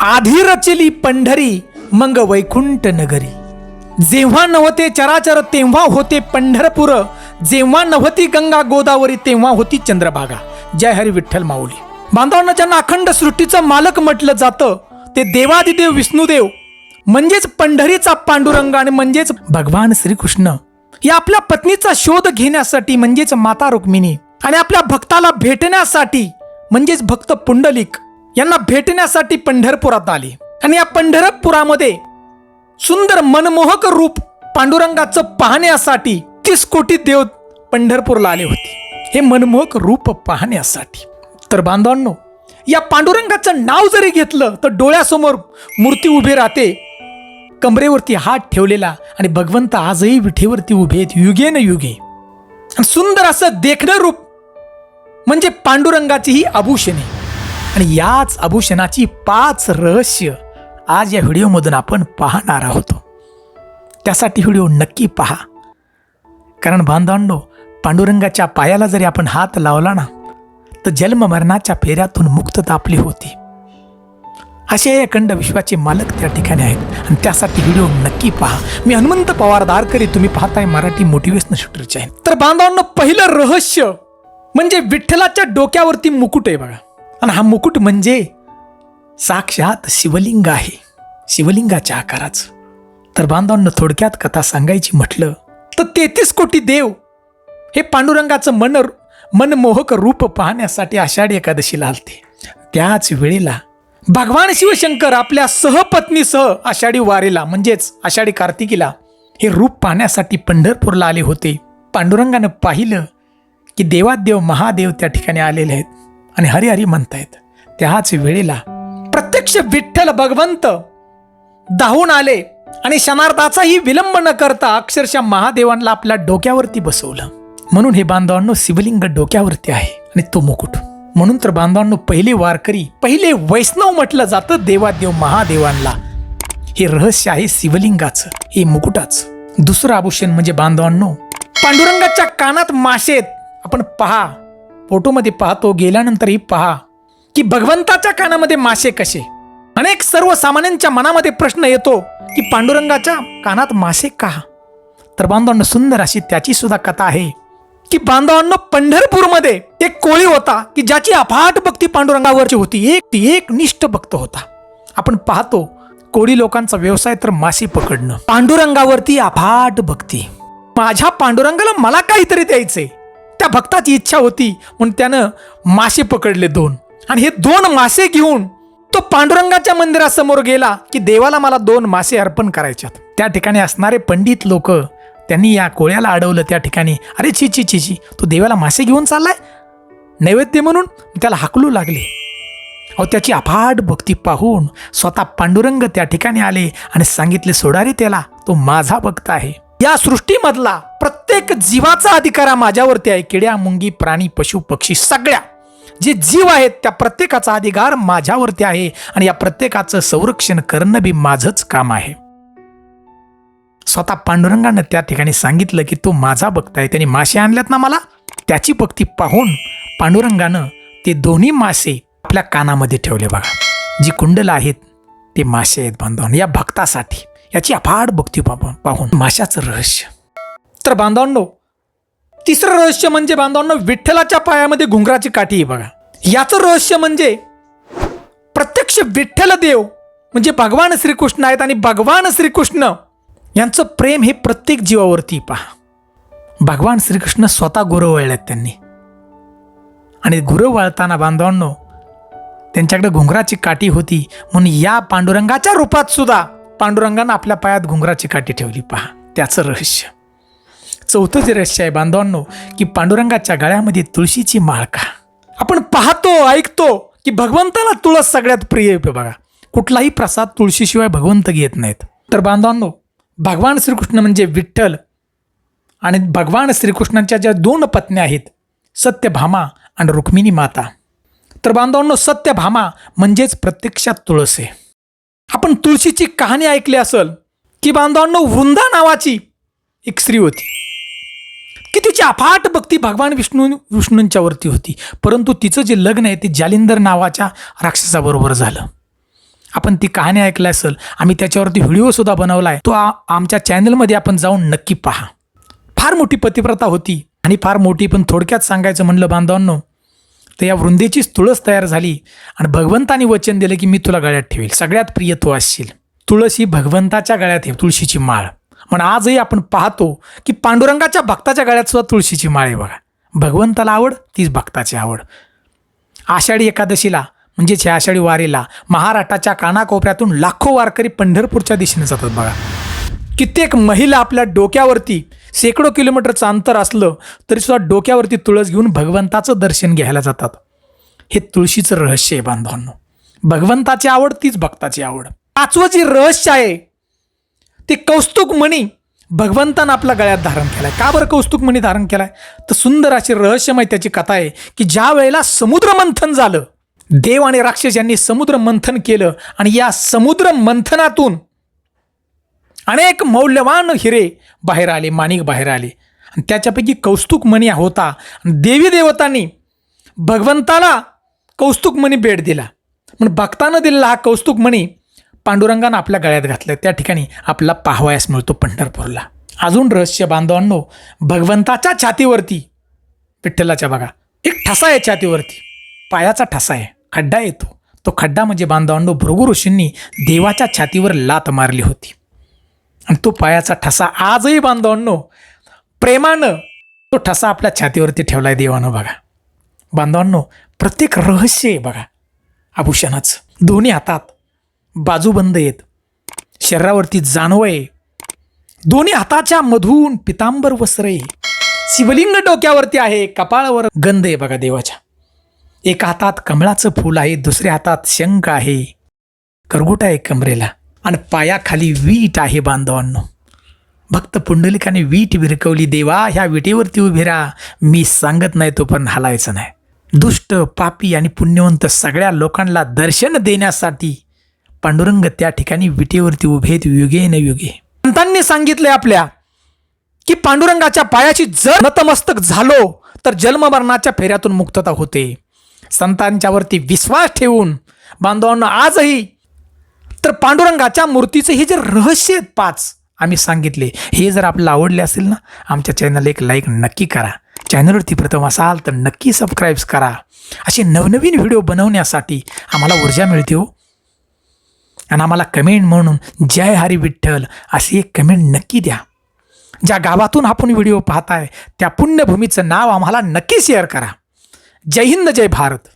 आधी रचली पंढरी मंग वैकुंठ नगरी. जेव्हा नव्हते चराचर तेव्हा होते पंढरपूर. जेव्हा नव्हती गंगा गोदावरी तेव्हा होती चंद्रभागा. जय हरी विठ्ठल माऊली. बांधवांना ज्यांना अखंड सृष्टीचं मालक म्हटलं जातं ते देवादिदेव विष्णुदेव. म्हणजेच पंढरीचा पांडुरंग आणि म्हणजेच भगवान श्रीकृष्ण. या आपल्या पत्नीचा शोध घेण्यासाठी म्हणजेच माता रुक्मिणी आणि आपल्या भक्ताला भेटण्यासाठी म्हणजेच भक्त पुंडलिक यांना भेटण्यासाठी पंढरपुरात आले. आणि या पंढरपुरामध्ये सुंदर मनमोहक रूप पांडुरंगाचं पाहण्यासाठी तीस कोटी देव पंढरपूरला आले होते. हे मनमोहक रूप पाहण्यासाठी. तर बांधवांनो या पांडुरंगाचं नाव जरी घेतलं तर डोळ्यासमोर मूर्ती उभी राहते. कमरेवरती हात ठेवलेला आणि भगवंत आजही विठेवरती उभे आहेत युगे न युगे. सुंदर असं देखणं रूप म्हणजे पांडुरंगाची ही आभूषणे. आणि याच आभूषणाची पाच रहस्य आज या व्हिडिओमधून आपण पाहणार आहोत. त्यासाठी व्हिडिओ नक्की पहा. कारण बांधवांडो पांडुरंगाच्या पायाला जरी आपण हात लावला ना तर जन्म मरणाच्या फेऱ्यातून मुक्तता आपली होती. असे हे अखंड विश्वाचे मालक त्या ठिकाणी आहेत. आणि त्यासाठी व्हिडिओ नक्की पहा. मी हनुमंत पवार दारकरी तुम्ही पाहताय मराठी मोटिवेशनल शूटरचे आहे. तर बांधवांना पहिलं रहस्य म्हणजे विठ्ठलाच्या डोक्यावरती मुकुट आहे बघा. आणि हा मुकुट म्हणजे साक्षात शिवलिंग आहे. शिवलिंगाच्या आकाराचं. तर बांधवांना थोडक्यात कथा सांगायची म्हटलं तर तेहतीस कोटी देव हे पांडुरंगाचं मन मनमोहक रूप पाहण्यासाठी आषाढी एकादशीला आलते. त्याच वेळेला भगवान शिवशंकर आपल्या सहपत्नीसह आषाढी वारीला म्हणजेच आषाढी कार्तिकीला हे रूप पाहण्यासाठी पंढरपूरला आले होते. पांडुरंगानं पाहिलं की देवादेव महादेव त्या ठिकाणी आलेले आहेत. आणि हरिहरी म्हणतायत त्याच वेळेला प्रत्यक्ष विठ्ठल भगवंत धावून आले आणि क्षणार्धाचाही विलंब न करता अक्षरशः महादेवांना आपल्या डोक्यावरती बसवलं. म्हणून हे बांधवांनो शिवलिंग डोक्यावरती आहे आणि तो मुकुट. म्हणून तर बांधवांनो पहिले वारकरी पहिले वैष्णव म्हटलं जातं देवादेव महादेवांना हे रहस्य आहे शिवलिंगाचं हे मुकुटाचं. दुसरं आभूषण म्हणजे बांधवांनो पांडुरंगाच्या कानात माशेत आपण पहा. फोटोमध्ये पाहतो गेल्यानंतरही पहा. की भगवंताच्या कानामध्ये मासे कसे? अनेक सर्वसामान्यांच्या मनामध्ये प्रश्न येतो की पांडुरंगाच्या कानात मासे का? तर बांधवांना सुंदर अशी त्याची सुद्धा कथा आहे की बांधवांना पंढरपूरमध्ये एक कोळी होता की ज्याची अफाट भक्ती पांडुरंगावरची होती. एक एक निष्ठ भक्त होता. आपण पाहतो कोळी लोकांचा व्यवसाय तर मासे पकडणं. पांडुरंगावरती अफाट भक्ती. माझ्या पांडुरंगाला मला काहीतरी द्यायचंय. त्या भक्ताची इच्छा होती म्हणून त्यानं मासे पकडले दोन. आणि हे दोन मासे घेऊन तो पांडुरंगाच्या मंदिरासमोर गेला की देवाला मला दोन मासे अर्पण करायच्यात. त्या ठिकाणी असणारे पंडित लोक त्यांनी या कोळ्याला अडवलं त्या ठिकाणी. अरे छी छी छी छी तो देवाला मासे घेऊन चाललाय? नैवेद्य म्हणून? त्याला हाकलू लागले. अहो त्याची अफाट भक्ती पाहून स्वतः पांडुरंग त्या ठिकाणी आले आणि सांगितले सोडारे त्याला तो माझा भक्त आहे. या सृष्टीमधला प्रत्येक जीवाचा अधिकार हा माझ्यावरती आहे. किड्या मुंगी प्राणी पशु पक्षी सगळ्या. जे जीव आहेत त्या प्रत्येकाचा अधिकार माझ्यावरती आहे आणि या प्रत्येकाचं संरक्षण करणं बी माझंच काम आहे. स्वतः पांडुरंगानं त्या ठिकाणी सांगितलं की तो माझा भक्त आहे. त्यांनी मासे आणल्यात ना मला? त्याची भक्ती पाहून पांडुरंगानं ते दोन्ही मासे आपल्या कानामध्ये ठेवले बघा. जी कुंडलं आहेत ते मासे आहेत बांधवान. या भक्तासाठी याची अफाट भक्ती पा- पाहून माशाचं रहस्य. तर बांधवांनो तिसरं रहस्य म्हणजे बांधवांनो विठ्ठलाच्या पायामध्ये घुंगराची काठी आहे बघा. याचं रहस्य म्हणजे प्रत्यक्ष विठ्ठल देव म्हणजे भगवान श्रीकृष्ण आहेत आणि भगवान श्रीकृष्ण यांचं प्रेम हे प्रत्येक जीवावरती पहा. भगवान श्रीकृष्ण स्वतः गुरु वळल्यात त्यांनी. आणि गुरु वळताना बांधवांनो त्यांच्याकडे घुंगराची काठी होती. म्हणून या पांडुरंगाच्या रूपात सुद्धा पांडुरंगानं आपल्या पायात घुंगराची काठी ठेवली. पहा त्याचं रहस्य. चौथं जे रहस्य आहे बांधवांनो की पांडुरंगाच्या गळ्यामध्ये तुळशीची माळ का? आपण पाहतो ऐकतो की भगवंताला तुळस सगळ्यात प्रिय आहे. बघा कुठलाही प्रसाद तुळशीशिवाय भगवंत घेत नाहीत. तर बांधवांनो भगवान श्रीकृष्ण म्हणजे विठ्ठल आणि भगवान श्रीकृष्णांच्या ज्या दोन पत्न्या आहेत सत्यभामा आणि रुक्मिणी माता. तर बांधवांनो सत्यभामा म्हणजेच प्रत्यक्षात तुळस आहे. आपण तुळशीची कहाणी ऐकली असेल की बांधवांनो वृंदा नावाची एक स्त्री होती. की तिची अफाट भक्ती भगवान विष्णू विष्णूंच्यावरती होती. परंतु तिचं जे लग्न आहे ते जालिंदर नावाच्या राक्षसाबरोबर झालं. आपण ती कहाणी ऐकली असेल आम्ही त्याच्यावरती व्हिडिओसुद्धा बनवला आहे. तो आमच्या चॅनलमध्ये आपण जाऊन नक्की पहा. फार मोठी पतिव्रता होती आणि फार मोठी पण थोडक्यात सांगायचं म्हणलं बांधवांनो तर या वृंदेचीच तुळस तयार झाली आणि भगवंताने वचन दिलं की मी तुला गळ्यात ठेवेल. सगळ्यात प्रिय तू असशील. तुळस ही भगवंताच्या गळ्यात आहे तुळशीची माळ. पण आजही आपण पाहतो की पांडुरंगाच्या भक्ताच्या गळ्यात सुद्धा तुळशीची माळ आहे बघा. भगवंताला आवड तीच भक्ताची आवड. आषाढी एकादशीला म्हणजेच ह्या आषाढी वारीला महाराष्ट्राच्या कानाकोपऱ्यातून लाखो वारकरी पंढरपूरच्या दिशेने जातात बघा. कित्येक महिला आपल्या डोक्यावरती शेकडो किलोमीटरचं अंतर असलं तरीसुद्धा डोक्यावरती तुळस घेऊन भगवंताचं दर्शन घ्यायला जातात. हे तुळशीचं रहस्य आहे बांधवांनो. भगवंताची आवड तीच भक्ताची आवड. पाचवं जे रहस्य आहे ते कौस्तुक मणी भगवंतानं आपल्या गळ्यात धारण केलाय. का बरं कौस्तुक मणी धारण केलाय? तर सुंदर अशी रहस्यमय त्याची कथा आहे की ज्या वेळेला समुद्र मंथन झालं देव आणि राक्षस यांनी समुद्र मंथन केलं आणि या समुद्र मंथनातून अनेक मौल्यवान हिरे बाहेर आले माणिक बाहेर आले. आणि त्याच्यापैकी कौस्तुक मणी होता. देवी देवतांनी भगवंताला कौस्तुक मणी भेट दिला. म्हणून भक्तानं दिलेला हा कौस्तुक मणी पांडुरंगानं आपल्या गळ्यात घातलं. त्या ठिकाणी आपला पाहवायस मिळतो पंढरपूरला. अजून रहस्य बांधवांनो भगवंताच्या छातीवरती विठ्ठलाच्या बघा एक ठसा आहे छातीवरती. पायाचा ठसा आहे. खड्डा येतो. तो खड्डा म्हणजे बांधवांनो भृगु ऋषींनी देवाच्या छातीवर लात मारली होती. आणि तो पायाचा ठसा आजही बांधवांनो प्रेमानं तो ठसा आपल्या छातीवरती ठेवला आहे देवानं बघा. बांधवांनो प्रत्येक रहस्य आहे बघा. आभूषणाचं. दोन्ही हातात बाजूबंद आहेत. शरीरावरती जाणव आहे. दोन्ही हाताच्या मधून पितांबर वस्त्र आहे. शिवलिंग डोक्यावरती आहे कपाळावर गंध आहे बघा देवाच्या. एका हातात कमळाचं फूल आहे दुसऱ्या हातात शंख आहे. करगोट आहे कमरेला. आणि पायाखाली वीट आहे बांधवांनो. भक्त पुंडलिकाने वीट विरकवली देवा ह्या विटेवरती उभी राहा. मी सांगत नाही तो पण हलायचं नाही. दुष्ट पापी आणि पुण्यवंत सगळ्या लोकांना दर्शन देण्यासाठी पांडुरंग त्या ठिकाणी विटेवरती उभे आहेत युगे न युगे. संतांनी सांगितले आपल्या की पांडुरंगाच्या पायाची जर नतमस्तक झालो तर जन्ममरणाच्या फेऱ्यातून मुक्तता होते. संतांच्यावरती विश्वास ठेवून बांधवांना आजही तर पांडुरंगाच्या मूर्तीचे हे जे रहस्य आहेत पाच आम्ही सांगितले. हे जर आपल्याला आवडले असेल ना आमच्या चॅनलला एक लाईक नक्की करा. चॅनलवरती प्रथम असाल तर नक्की सबस्क्राईब्स करा. असे नवनवीन व्हिडिओ बनवण्यासाठी आम्हाला ऊर्जा मिळते हो. आणि आम्हाला कमेंट म्हणून जय हरी विठ्ठल अशी एक कमेंट नक्की द्या. ज्या गावातून आपण व्हिडिओ पाहताय त्या पुण्यभूमीचं नाव आम्हाला नक्की शेअर करा. जय हिंद जय भारत.